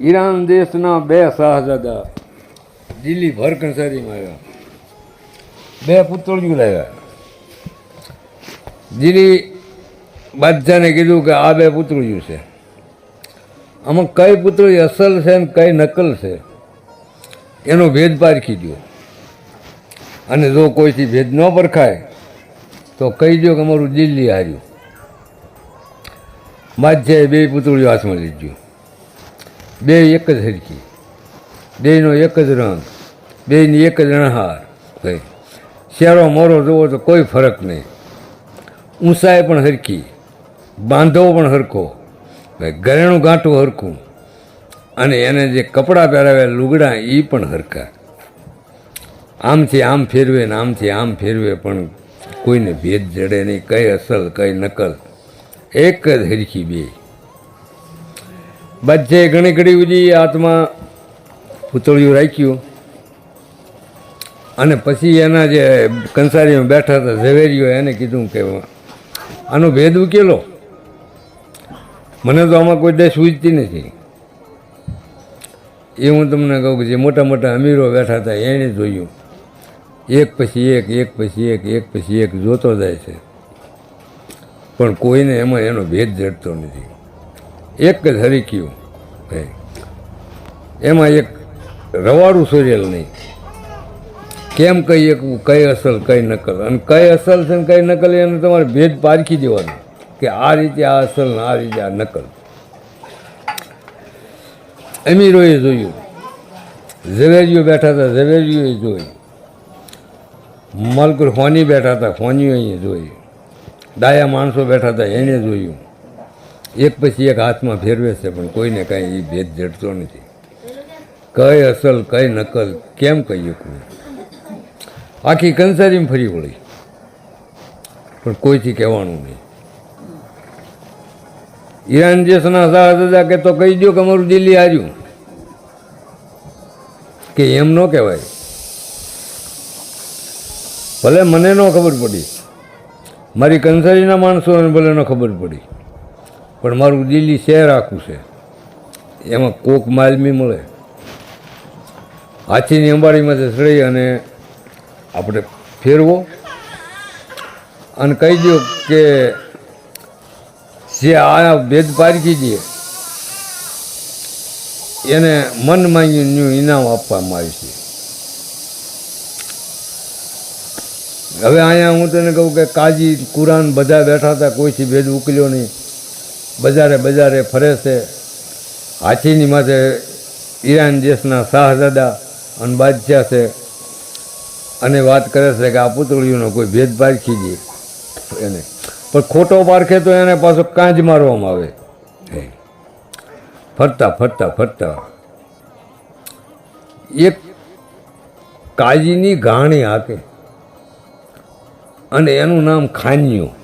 Iran દેશના બે શાહજાદા દિલ્હી ભર કંસારીમાં આવ્યા. બે પુતળિયું લાવ્યા. દિલ્હી બાદશાહને કીધું કે આ બે પુતળિયું છે. આમાં કઈ પુતળી અસલ છે ને કઈ નકલ છે, એનો ભેદ પારખી દો અને જો કોઈથી ભેદ ન પરખાય, તો કહી દો કે અમારું દિલ્હી હાર્યું. બાદશાહે બે પુતળીઓ હાથમાં લીધું. બે એક જ હરકી બેનો એક જ રંગ બેની એક જ રણહાર ભાઈ શેરો મોરો જોવો તો કોઈ ફરક નહીં. ઊંચાઈ પણ હરકી બાંધવો પણ હરખો. ભાઈ, ઘરેણું ગાંઠું હરખું. અને એને જે કપડાં પહેરાવ્યા લુગડા એ પણ હરખા. આમથી આમ ફેરવે ને આમથી આમ ફેરવે, પણ કોઈને ભેદ જડે નહીં, કઈ અસલ, કઈ નકલ. એક જ હરખી બે બચ્ચે ઘણી ઘડી ઉજી હાથમાં પૂતળિયું રાખ્યું. અને પછી એના જે કંસારીમાં બેઠા હતા ઝવેરીઓ એને કીધું કે, આનો ભેદ ઉકેલો. મને તો આમાં કોઈ દેશ સૂજતી નથી. એ હું તમને કહું કે જે મોટા મોટા અમીરો બેઠા હતા, એણે જોયું. એક પછી એક એક પછી એક એક પછી એક જોતો જાય છે. પણ કોઈને એમાં એનો ભેદ જડતો નથી. એક જ હરીક્યું. એમાં એક રવાડું સોરેલ નહીં. કેમ કઈ એક કઈ અસલ, કઈ નકલ? અને કઈ અસલ છે ને કઈ નકલ એને તમારે ભેદ પારખી દેવાનો કે આ રીતે આ અસલ ને આ રીતે આ નકલ. અમીરોએ જોયું. ઝવેરીઓ બેઠા હતા, ઝવેરીઓએ જોઈ. મલકુર ફોની બેઠા હતા ફોનીઓએ જોઈ. ડાયા માણસો બેઠા હતા, એને જોયું. એક પછી એક હાથમાં ફેરવે છે, પણ કોઈને કાંઈ એ ભેદ જડતો નથી. કઈ અસલ, કઈ નકલ, કેમ કહીએ કોઈ આખી કંસારીમાં ફરી વળી. પણ કોઈથી કહેવાનું નહીં. ઈરાન દેશના શાહજાદા કે તો કહી દો કે અમારું દિલ્હી હાર્યું કે એમ ન કહેવાય. ભલે મને ન ખબર પડી. મારી કંસારીના માણસોને ભલે ન ખબર પડી. પણ મારું દિલ્હી શહેર આખું છે. એમાં કોક માલમી મળે. હાથીની અંબાડીમાંથી ચડી અને આપણે ફેરવો. અને કહી દો કે જે આ ભેદ પારખી દે એને મન માંગીનું ઇનામ આપવામાં આવ્યું છે. હવે અહીંયા હું તને કહું કે કાજી, કુરાન બધા બેઠા હતા, કોઈથી ભેદ ઉકલ્યો નહીં. બજારે બજારે ફરે છે. હાથીની માથે ઈરાન દેશના શાહજાદા અને બાદશાહ છે. અને વાત કરે છે કે આ પૂતળીઓનો કોઈ ભેદ પારખી દે એને. પણ ખોટો પારખે તો એને પાછો કાંજ મારવામાં આવે. ફરતા ફરતા ફરતા. એક કાજીની ઘાણી હાકે. અને એનું નામ ખાન્યું.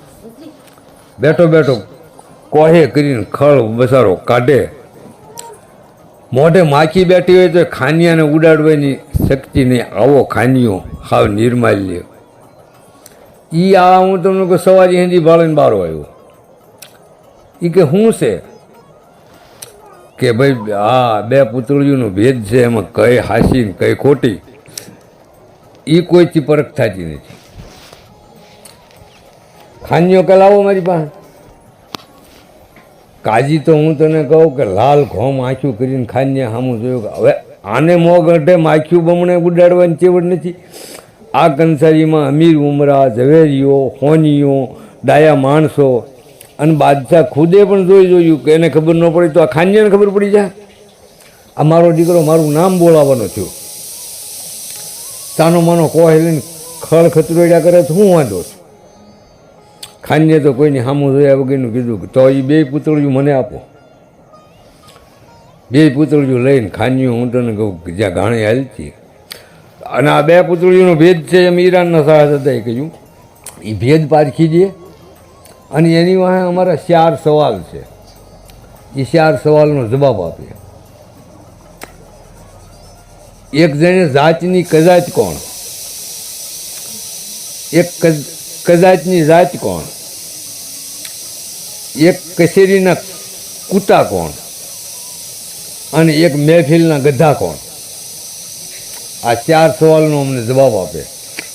બેઠો બેઠો કોહે કરીને ખળ બસારો કાઢે. મોઢે માખી બેઠી હોય તો ખાનિયાને ઉડાડવાની શક્તિ નહીં આવો ખાનિયો હાવ નિર્માલ્ય. એ આ હું તમને કહું, સવારી હિન્દી ભાળીને બારો આવ્યો. એ કે શું છે? કે ભાઈ, આ બે પુતળીઓનો ભેદ છે, એમાં કઈ હાસી ને કઈ ખોટી. એ કોઈથી પરખ થતી નથી. ખાનીઓ કે લાવો મારી પાસે. કાજી તો હું તને કહું કે લાલ ઘોમ આંખ્યું કરીને ખાઈને સામું જોયું કે હવે આને મો ગઢે માખ્યું બમણે ઉડાડવાની ચેવડ નથી. આ કંસારીમાં અમીર ઉમરા, ઝવેરીઓ, હોનીઓ, ડાયા માણસો અને બાદશાહ ખુદે પણ જોઈ જોયું કે એને ખબર ન પડી તો આ ખાનીયાને ખબર પડી જાય. આ મારો દીકરો મારું નામ બોલાવવાનો થયો. તાનો માનો કોહે ખળ ખતરોડ્યા કરે તો હું વાંધો છે ખાનીએ તો કોઈની સામું જોયા વગરનું કીધું કે, તો એ બે પૂતળીઓ મને આપો. બે પૂતળીઓ લઈને ખાનીઓ હું તને કહું કે, જ્યાં ઘાણી હાલતી અને આ બે પૂતળીઓનો ભેદ છે એમ ઈરાનના શાહજાદાએ કહ્યું. એ ભેદ પારખી દે. અને એની વાંહે અમારા ચાર સવાલ છે. એ ચાર સવાલનો જવાબ આપે. એક જણે જાતની કદાચ કોણ? એક કજાતની જાત કોણ? એક કચેરીના કૂતા કોણ? અને એક મહેફિલના ગધા કોણ? આ ચાર સવાલનો અમને જવાબ આપે.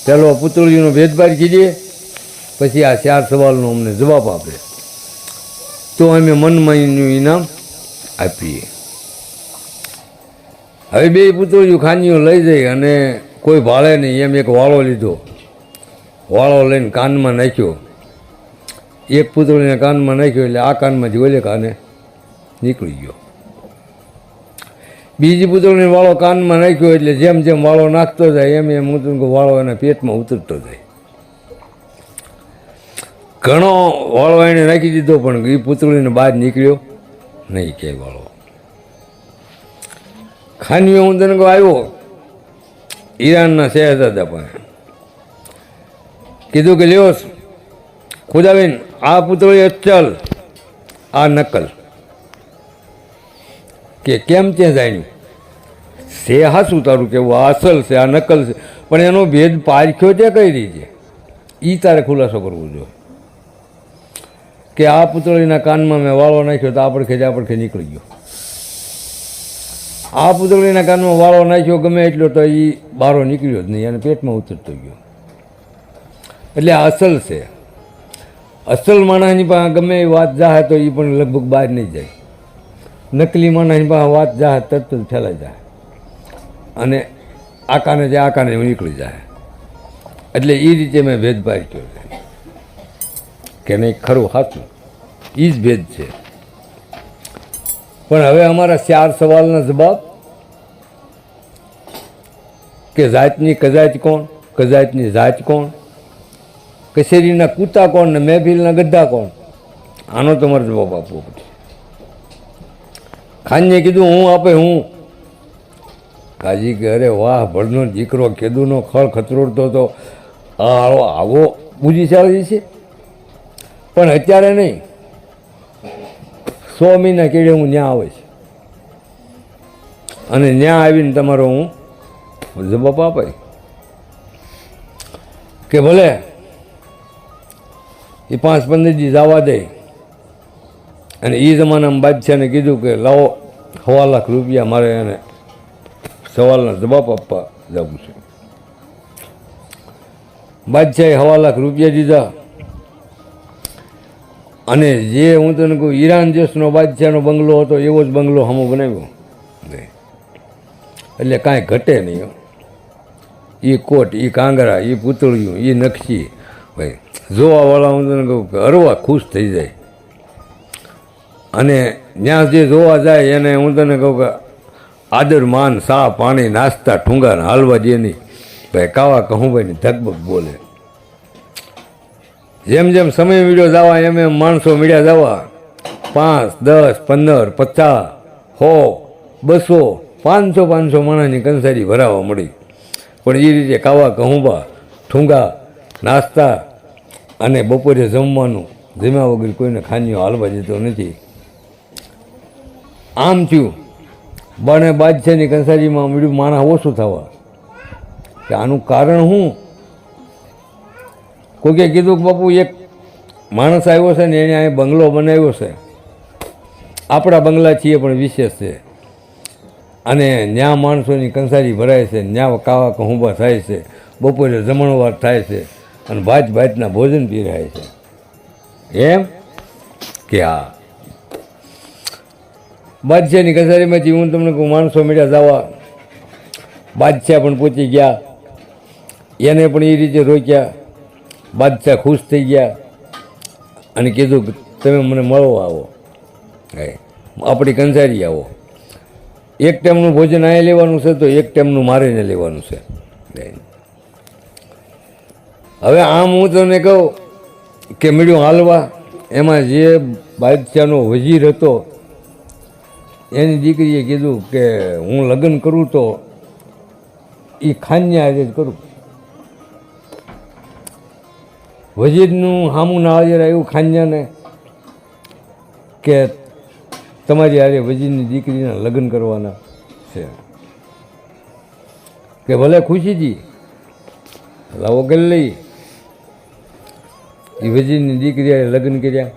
પહેલો પુતળીનો ભેદભાર કીધીએ પછી આ ચાર સવાલનો અમને જવાબ આપે. તો અમે મનમાઈનું ઇનામ આપીએ. હવે બે પુતળીઓ ખાનીઓ લઈ જઈ અને કોઈ ભાળે નહીં, એમ એક વાળો લીધો. વાળો લઈને કાનમાં નાખ્યો. એક પુતળીને કાનમાં નાખ્યો એટલે આ કાનમાંથી ઓલે કાને નીકળી ગયો. બીજી પુતળીને વાળો કાનમાં નાખ્યો એટલે જેમ જેમ વાળો નાખતો જાય એમ એમ તમને વાળો એના પેટમાં ઉતરતો જાય. ઘણો વાળો એણે નાખી દીધો પણ એ પુતળીને બહાર નીકળ્યો નહીં ક્યાંય વાળો ખાનીઓ હું તને આવ્યો. ઈરાનના શહેજાદા પાસે કીધું કે, લ્યો, ખુદાબેન, આ પુતળી અચલ, આ નકલ. કે, કેમ ત્યાં જાણ્યું છે હાસું તારું કેવું, આ અસલ છે, આ નકલ છે. પણ એનો ભેદ પારખ્યો છે કઈ રીતે એ તારે ખુલાસો કરવો જોઈએ. કે આ પુતળીના કાનમાં મેં વાળો નાખ્યો તો આપણે પડખે જ આ પડખે નીકળી ગયો. આ પુતળીના કાનમાં વાળો નાખ્યો ગમે એટલો તો એ બારો નીકળ્યો જ નહીં અને પેટમાં ઉતરતો ગયો. એટલે આ અસલ છે. અસલ માણસની પાસે ગમે એ વાત જાહે તો એ પણ લગભગ બહાર નહીં જાય. નકલી માણસની પાસે વાત જાહે તરત જ ફેલાઈ જાય અને આકાને જે આકાને નીકળી જાય એટલે એ રીતે મેં ભેદભાવ કર્યો છે. કે નહીં, ખરું સાચું એ જ ભેદ છે. પણ હવે અમારા ચાર સવાલના જવાબ કે જાતની કજાત કોણ કજાતની જાત કોણ કચેરીના કૂતા કોણ ને મહેફિલના ગદ્દા કોણ? આનો તમારે જવાબ આપવો પડશે. ખાનને કીધું, હું આપે હું. કાજી કે અરે વાહ, ભળનો દીકરો કેદુનો ખળ ખતરોડતો તો આ આવો બુજી ચાલી છે. પણ અત્યારે નહીં. સો મહિના કેળે હું ત્યાં આવે છે. અને ત્યાં આવીને તમારો હું જવાબ આપે. કે ભલે એ પાંચ પંદર દી જવા દે. અને એ જમાનામાં બાદશાહને કીધું કે, લાવો સવા લાખ રૂપિયા મારે એને સવાલના જવાબ આપવા જવું છે. બાદશાહે સવા લાખ રૂપિયા દીધા. અને જે હું તને કહું, ઈરાન દેશનો બાદશાહનો બંગલો હતો, એવો જ બંગલો હમો બનાવ્યો. એટલે કાંઈ ઘટે નહીં એ કોટ એ કાંગરા એ પૂતળિયું એ નકશી. ભાઈ જોવાવાળા હું તને કહું કે અરવા ખુશ થઈ જાય. અને ત્યાં જે જોવા જાય એને હું તને કહું કે આદર, માન, સા, પાણી, નાસ્તા, ઠુંગા હાલવા નહીં. ભાઈ, કાવા કહું ભાઈ ધકબક બોલે. જેમ જેમ સમય મીડ્યો જવા, એમ એમ માણસો મીડ્યા જવા. પાંચ, દસ, પંદર, પચાસ, સો, બસો, પાંચસો પાંચસો માણસની કંસારી ભરાવા મળી. પણ એ રીતે કાવા કહુંબા, ઠુંગા, નાસ્તા અને બપોરે જમવાનું, જમ્યા વગર કોઈને ખાનીઓ હાલવા જતો નથી. આમ થયું. બને બાદશાહની કંસારીમાં મળ્યું માણસ ઓછું થવા. કે આનું કારણ શું કોઈકે કીધું કે બાપુ, એક માણસ આવ્યો છે ને એને અહીં બંગલો બનાવ્યો છે. આપણા બંગલા છીએ પણ વિશેષ છે. અને ન્યા માણસોની કંસારી ભરાય છે, ન્યા કાવા કહુંબા થાય છે, બપોરે જમણવાર થાય છે. અને ભાત ભાતના ભોજન પીરાય છે. એમ? કે હા. બાદશાહની કસારીમાંથી હું તમને કહું, માણસો મળ્યા જવા. બાદશાહ પણ પહોંચી ગયા. એને પણ એ રીતે રોક્યા. બાદશાહ ખુશ થઈ ગયા અને કીધું કે તમે મને મળવા આવો. આપણી કંસારી આવો. એક ટાઈમનું ભોજન અહીંયા લેવાનું છે તો એક ટાઈમનું મારીને લેવાનું છે. હવે આમ હું તમને કહું કે મળ્યું હાલવા, એમાં જે બાદશાહનો વજીર હતો, એની દીકરીએ કીધું કે હું લગ્ન કરું તો એ ખાનને આજે જ કરું. વજીરનું હામું ના હાજર આવ્યું ખાન્યાને કે તમારી આજે વજીરની દીકરીના લગ્ન કરવાના છે. કે ભલે ખુશીજી લાવો લઈ એ વજીરની દીકરી લગ્ન કર્યા.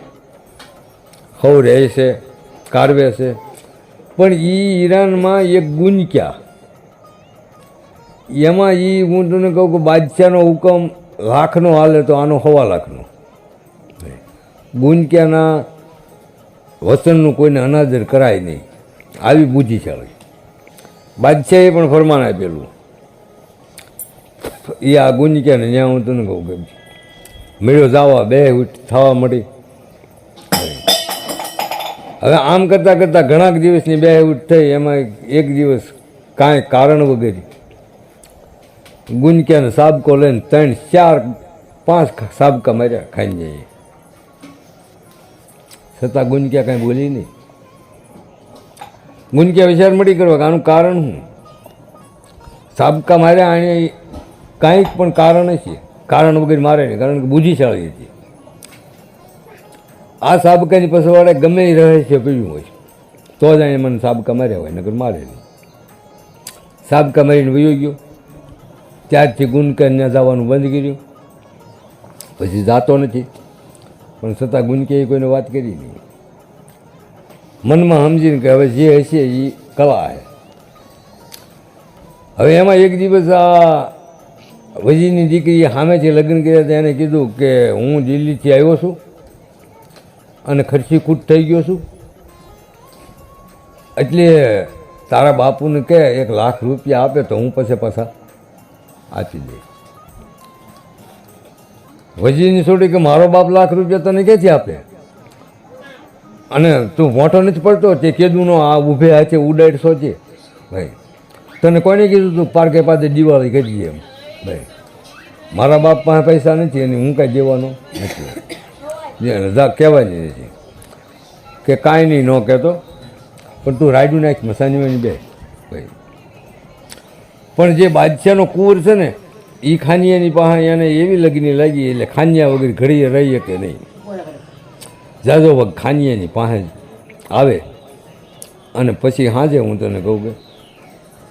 હવ રહે છે, કારવે છે. પણ એ ઈરાનમાં એક ગુંજક્યા એમાં એ હું તને કહું કે બાદશાહનો હુકમ લાખનો હાલે તો આનો હવા લાખનો. ગુંજક્યાના વતનનું કોઈને અનાદર કરાય નહીં. આવી બુદ્ધિશાળી. બાદશાહે પણ ફરમાન આપેલું. એ આ ગુંજક્યાને ત્યાં હું તને કહું કે મેળો જવા, બે થવા મળી. હવે આમ કરતાં કરતાં ઘણાક દિવસની બે ઉઠ થઈ, એમાં એક દિવસ કાંઈ કારણ વગેરે. ગુંજક્યાને સાબકો લઈને ત્રણ, ચાર, પાંચ સાબકા માર્યા ખાઈ જઈએ. છતાં ગુંજક્યા કાંઈ બોલી નહીં. ગુંજક્યા વિચાર મળી કરવા કે આનું કારણ શું? સાબકા માર્યા અહીંયા કાંઈક પણ કારણ છે કારણ વગર મારે નહીં, કારણ કે બુદ્ધિશાળી હતી. આ સાબકાની પસવાડે ગમે એ રહસ્ય પીવું હોય તો જ એને મને સાબકા માર્યા હોય નગર મારે નહીં. સાબકા મારીને વયો ગયો. ત્યારથી ગુંજકર ત્યાં જવાનું બંધ કર્યું. પછી જાતો નથી. પણ છતાં ગુંજકે કોઈને વાત કરી નહીં. મનમાં સમજીને કે હવે જે હશે એ કલા છે હવે એમાં એક દિવસ આ વજીની દીકરીએ સામેથી લગ્ન કર્યા હતા એને કીધું કે હું દિલ્હીથી આવ્યો છું અને ખર્ચી કૂટ થઈ ગયો છું. એટલે તારા બાપુને કહે, એક લાખ રૂપિયા આપે તો હું પછી પાછા આપી દઈશ. વજીની છોડી કે, મારો બાપ લાખ રૂપિયા તને ક્યાંથી આપે? અને તું મોટો નથી પડતો તે કેદુનો આ ઊભે હાથે ઉડાડશો છે ભાઈ, તને કોને કીધું તું, પાર્કે પાસે દિવાળી કરી એમ. ભાઈ મારા બાપ પાસે પૈસા નથી અને હું કાંઈ દેવાનો નથી. જે રજા જઈએ નથી કે કાંઈ નહીં, ન કહેતો. પણ તું રાયડું નાખ મસાનીવાની બે. ભાઈ. પણ જે બાદશાહનો કુંવર છે ને એ ખાનિયાની પાસે એને એવી લગની લાગી, એટલે ખાનિયા વગર ઘડીએ રહીએ કે નહીં. જાજો વગ ખાનિયાની પાસે આવે. અને પછી હાજે હું તને કહું કે,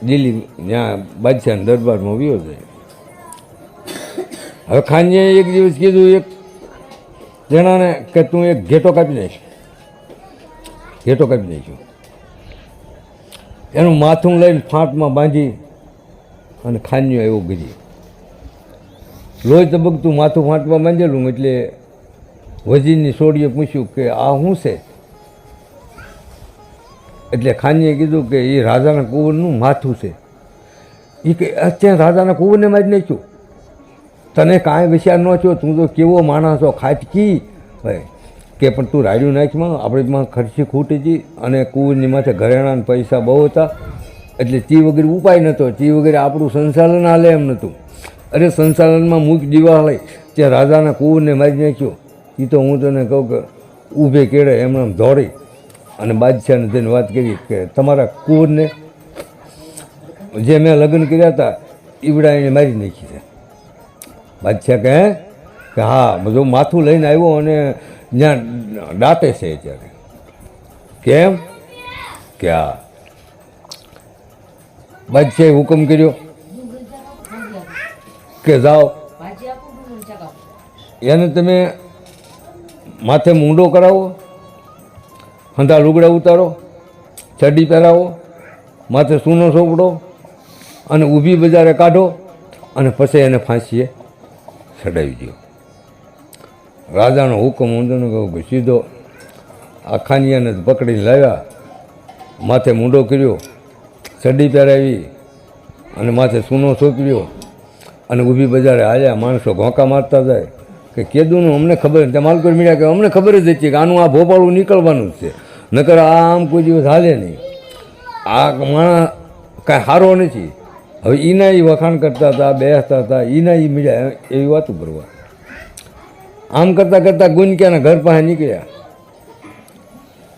દિલ્હી ત્યાં બાદશાહ દરબારમાં વ્યો જાય. હવે ખાનજીએ એક દિવસ કીધું, એક જણાને કે તું એક ઘેટો કાપી નાખ. ઘેટો કાપી નાખ્યો. એનું માથું લઈને ફાંટમાં બાંધી અને ખાનજીઓ એવું ગરી લોહી તબકતું માથું ફાંટમાં બાંધેલું એટલે વજીરની સોડીએ પૂછ્યું કે આ શું છે? એટલે ખાનજીએ કીધું કે એ રાજાના કુંવરનું માથું છે. એ કે અત્યારે રાજાના કુંવરને મારી નાખ્યું. તને કાંઈ વિચાર ન છો તું તો કેવો માણસ છો ખાટકી. ભાઈ કે પણ તું રાડ્યું નાખમાં આપણે ખર્ચી ખૂટી હતી અને કુંવરની માથે ઘરેણાના પૈસા બહુ હતા. એટલે ચી વગેરે ઉપાય નહોતો ચી વગેરે આપણું સંચાલન હાલે એમ નહોતું અરે સંચાલનમાં મૂક દિવાળી ત્યાં રાજાના કુંવરને મારી નાખ્યો. એ તો હું તને કહું કે ઊભે કેળે એમ આમ દોડી. અને બાદશાહને તેને વાત કરી કે તમારા કુંવરને જે મેં લગ્ન કર્યા હતા ઈવડા એને મારી નાખી છે. બાદશાહ કહે કે હા બધું માથું લઈને આવ્યો અને ત્યાં દાંતે છે અત્યારે. કેમ? કે હા. બાદશાહે હુકમ કર્યો? કે જાઓ. એને તમે માથે મૂંડો કરાવો હંધા લુગડા ઉતારો ચડી પહેરાવો, માથે સૂનો સોપડો, અને ઊભી બજારે કાઢો, અને પછી એને ફાંસીએ. ચડાવી દો રાજાનો હુકમ તને કહું સીધો આ ખાનિયાને પકડીને લાવ્યા. માથે મૂંડો કર્યો ચડી પહેરાવી અને માથે સૂનો સોંપ્યો અને ઊભી બજારે આવ્યા માણસો ઘોંકા મારતા જાય કે કેદુનું અમને ખબર ત્યાં માલકોર મીડિયા કે અમને ખબર જ હતી કે આનું આ ભોપાળું નીકળવાનું જ છે. નકર આ આમ કોઈ દિવસ હાલે નહીં. આ માણસ કાંઈ સારો નથી. હવે એના એ વખાણ કરતા હતા, બેસતા હતા એના એ મીડિયા એવી વાતો કરવા. આમ કરતાં કરતાં ગુંજક્યાના ઘર પાસે નીકળ્યા.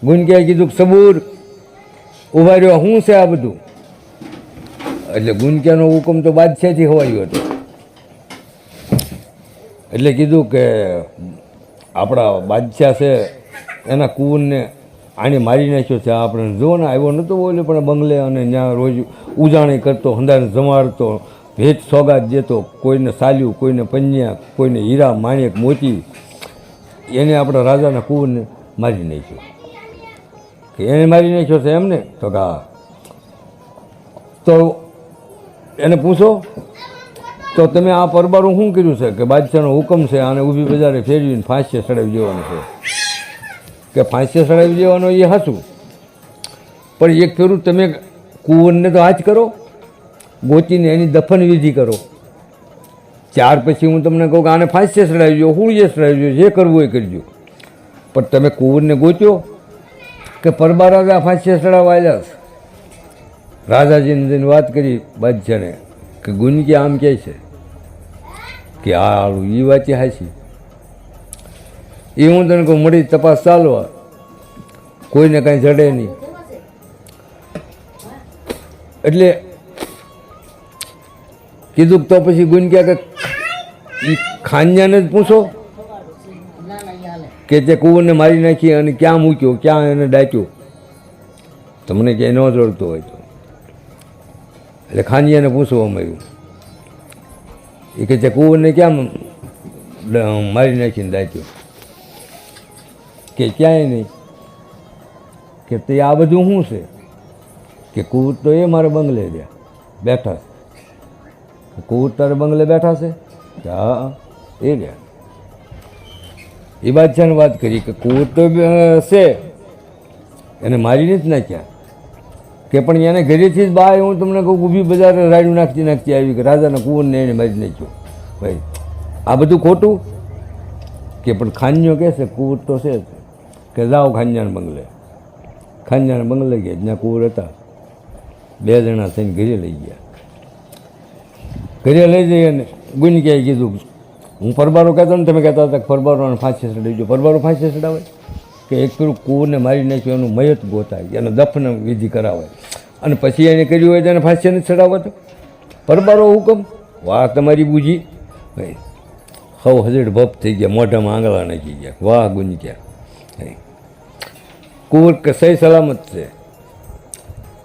ગુંજક્યાએ કીધું કે સબૂર ઊભા રહ્યો શું છે આ બધું? એટલે ગુંજક્યાનો હુકમ તો બાદશાહથી હવાયો હતો. એટલે કીધું કે આપણા બાદશાહ છે, એના કુંવરને આને મારી નાખ્યો છે. આપણે જુઓ આવ્યો નહોતો બોલ્યો પણ બંગલે અને ત્યાં રોજ ઉજાણી કરતો હંધાને જમાડતો ભેટ સોગાદ દેતો, કોઈને સાલ્યું, કોઈને પન્યા, કોઈને હીરા, માણેક, મોતી. એને આપણા રાજાના કુંવરને મારી નાખ્યો. કે એને મારી નાખ્યો છે એમને? તો હા. તો એને પૂછો, તો તમે આ પરબારું શું કર્યું છે? કે બાદશાહનો હુકમ છે, આને ઊભી બજારે ફેરવીને ફાંસીએ ચડાવી જવાનું છે. કે ફાંસી ચડાવી દેવાનો એ હાસું પણ એક ફેરું તમે કુંવરને તો આજ કરો, ગોચીને એની દફન વિધિ કરો. ચાર પછી હું તમને કહું કે આને ફાંસી ચડાવી દો હુળીએ સડાવી દો જે કરવું એ કરજો. પણ તમે કુંવરને ગોચ્યો કે પરબા રાજા ફાંસી ચડાવવા આવ્યા રાજાજીને જઈને વાત કરી બાદશાહને કે ગુંજી આમ કહે છે કે આ હાલું એ વાંચી હાચી એ હું તને કહું મળી તપાસ ચાલવા. કોઈને કાંઈ જડે નહીં. એટલે કીધું તો પછી ગુંજક્યા કે એ ખાન્યાને જ પૂછો કે તે કુંવરને મારી નાખી અને ક્યાં મૂક્યો, ક્યાં એને ડાક્યો તમને ક્યાંય ન જોડતો હોય તો. એટલે ખાનિયાને પૂછવામાં આવ્યું એ કે તે કુંવરને ક્યાં મારી નાખીને દાચ્યો કે ક્યાંય નહીં, કે તે આ બધું શું છે? કે કુંવર તો એ મારે બંગલે રહ્યા, બેઠા છે. કુંવર તારે બંગલે બેઠા છે? હા એ ગયા એ બાદશાહને વાત કરી કે કુંવર તો છે. એને મારીને જ નાખ્યા. કે પણ એને ઘરેથી જ બહાર હું તમને કહું ઊભી બજાર રાડ્યું નાખતી નાખતી આવી કે રાજાના કુંવરને એને મારી નાખ્યો. ભાઈ, આ બધું ખોટું? કે પણ ખાનીઓ કહે છે? કુંવર તો છે જ. કે જાઓ ખાંજાણ બંગલે. ખાન્યાના બંગલે ગયા, જ્યાં કુંવર હતા. બે જણા થઈને ઘરે લઈ ગયા. ઘરે લઈ જઈ અને ગુંજક્યાએ કીધું, હું પરબારો કહેતો ને, તમે કહેતા હતા પરબારોને ફાંસી ચડાવી દો પરબારો ફાંસી ચડાવે કે એક પેલું કુંવરને મારી નાખ્યું, એનું મયત ગોતાય, એનો દફન વિધિ કરાવે. અને પછી એને કર્યું હોય તો એને ફાંસી નથી ચડાવવા તો પરબારો હુકમ? વાહ, તમારી બુજી. ભાઈ હવ હજેડ ભપ થઈ ગયા, મોઢામાં આંગળા નાખી ગયા. વાહ ગુંજક્યા ભાઈ કુંવર કે સહી સલામત છે?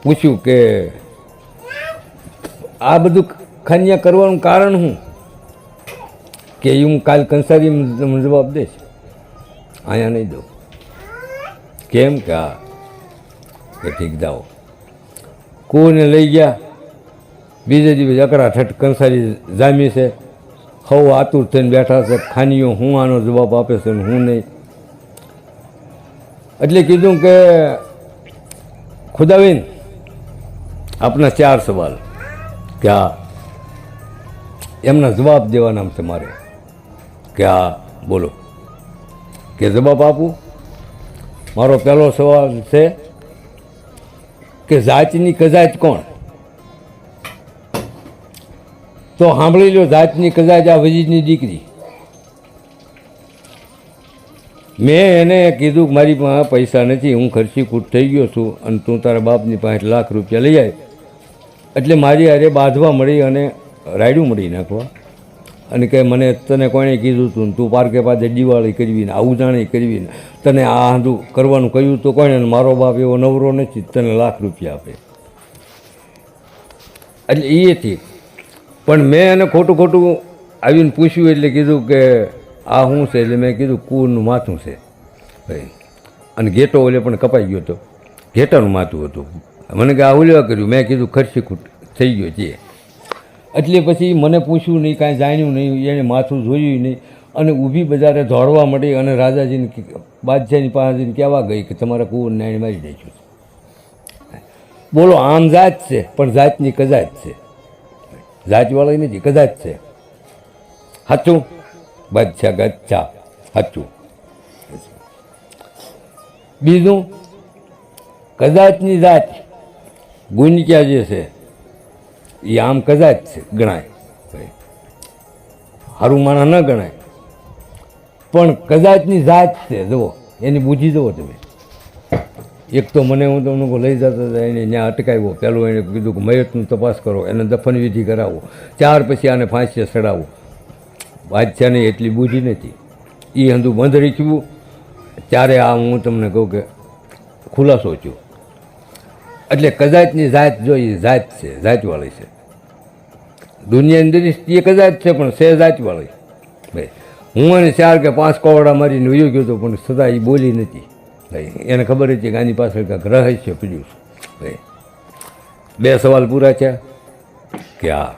પૂછ્યું કે આ બધું ખાન્યા કરવાનું કારણ શું? કે હું કાલ કંસારી જવાબ દઈશ. અહીંયા નહીં દઉં. કેમ કે આ? કે ઠીક જાઓ. કુંવરને લઈ ગયા. બીજે દિવસે અકડા ઠઠ કંસારી જામી છે. હવ આતુર થઈને બેઠા છે. ખાનીઓ હું આનો જવાબ આપે છે હું નહીં. એટલે કીધું કે ખુદાવીન આપના ચાર સવાલ. કે આ એમના જવાબ દેવાના છે મારે કે આ બોલો. કે જવાબ આપું. મારો પહેલો સવાલ છે કે જાતની કજાત કોણ? તો સાંભળી લો, જાતની કજાત આ વજીરની દીકરી. મેં એને કીધું કે મારી પાસે પૈસા નથી, હું ખર્ચી કૂટ થઈ ગયો છું અને તું તારા બાપની પાસે લાખ રૂપિયા લઈ જાય એટલે મારી હારે બાંધવા મળી અને રાયડું મળી નાખવા. અને કે મને તને કોણે કીધું તું તું પાર્કે પાસે દિવાળી કરવી ને આવું જાણે કરવી ને તને આ આંધું કરવાનું કહ્યું તો કોઈને મારો બાપ એવો નવરો નથી, તને લાખ રૂપિયા આપે. એટલે એ ઠીક પણ મેં એને ખોટું ખોટું આવીને પૂછ્યું એટલે કીધું કે આ શું છે એટલે મેં કીધું કૂરનું માથું છે. ભાઈ, અને ઘેટો ઓલે પણ કપાઈ ગયો હતો ઘેટાનું માથું હતું. મને કે આ ઓલેવા કર્યું, મેં કીધું ખર્ચી ખૂટ થઈ ગયો છે. એટલે પછી મને પૂછ્યું નહીં, કાંઈ જાણ્યું નહીં એણે માથું જોયું નહીં. અને ઊભી બજારે દોડવા મળી અને રાજાજીને બાદશાહની પાસે જઈને કહેવા ગઈ કે તમારા કુંવરને એણે મારી નાખ્યું બોલો, આમ જાત છે, પણ જાતની કજાત છે. જાતવાળી નથી કદાચ છે. સાચું? બાદશાહ ગચ્છા સાચું બીજું, કદાચની જાત ગુંજક્યા જે છે, એ આમ કદાચ છે, ગણાય. સારું માણા ન ગણાય. પણ કદાચની જાત છે, જુઓ, એની બુજી જુઓ તમે. એક તો મને હું તમને લઈ જતા હતો, એને ત્યાં અટકાવ્યો. પહેલું એણે કીધું કે મયતનું તપાસ કરો, એને દફન વિધિ કરાવો. ચાર પછી આને ફાંસીએ ચડાવો. બાદશાહને એટલી બુદ્ધિ નથી. એ હંધું બંધ રાખ્યું ત્યારે આ હું તમને કહું કે ખુલાસો છું એટલે કદાચની જાત જો એ જાત છે, જાતવાળી છે. દુનિયાની દ્રષ્ટિએ કદાચ છે, પણ છે જાતવાળી. ભાઈ હું એને ચાર કે પાંચ કોવડા મારીને વયો ગયો હતો પણ સદા એ બોલી નથી. ભાઈ એને ખબર હતી કે આની પાછળ કંઈક રહસ્ય પીડ્યું છે. ભાઈ બે સવાલ પૂરા છે કે હા.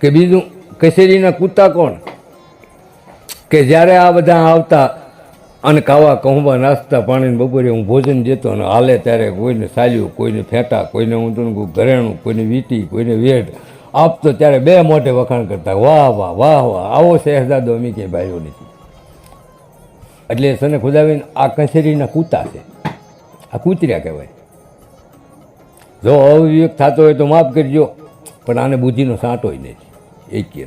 કે બીજું? કચેરીના કૂતા કોણ? કે જ્યારે આ બધા આવતા અને કાવા કહુંબા નાસ્તા પાણીને બપોરે હું ભોજન જતો અને હાલે ત્યારે કોઈને સાલ્યું, કોઈને ફેંટા, કોઈને તને ઘરેણું, કોઈને વીટી, કોઈને વેટ આપતો ત્યારે બે મોઢે વખાણ કરતા, વાહ વાહ વાહ વાહ. આવો શહેજાદો અમે ક્યાંય ભાઈઓ નથી. એટલે સને ખુદાવીને આ કચેરીના કૂતા છે. આ કૂતર્યા કહેવાય. જો અવિવેક થતો હોય તો માફ કરજો, પણ આને બુદ્ધિનો સાંટો નથી. એ કે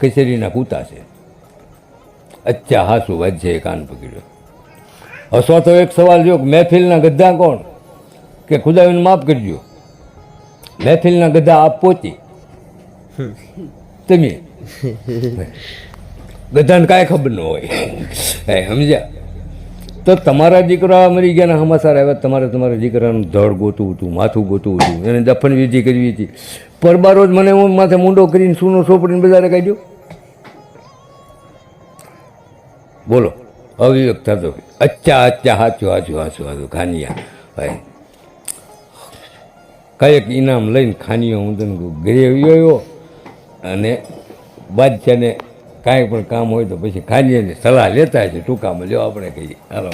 કચેરીના કૂતા છે. અચ્છા હાસુ એ કાન પકડ્યો. હસો તો એક સવાલ જો મહેફિલના ગધા કોણ? કે ખુદાવીને માફ કરજો. મહેફિલના ગદ્દા આપ પોતી. તમે. ગદ્દાને કાંઈ ખબર ન હોય. સમજ્યા? તો તમારા દીકરા મરી ગયાના સમાચાર આવ્યા, તમારે તમારા દીકરાનું ધડ ગોતું હતું, માથું ગોતું હતું, એને દફન વિધિ કરવી હતી. પરબારોજ મને હું માથે મુંડો કરીને સૂનો સોપડીને બજારે કાઢ્યો. બોલો, અવિવેક થતો અચ્છા અચ્છા, હાચું હાચું હાચું હાચું, ખાનિયા. ભાઈ કંઈક ઇનામ લઈને ખાનીઓ હું તને ઘરે અને બાદશાહને કાંઈ પણ કામ હોય તો પછી ખાનીયાની સલાહ લેતા છે ટૂંકામાં લ્યો આપણે કહીએ. હાલો.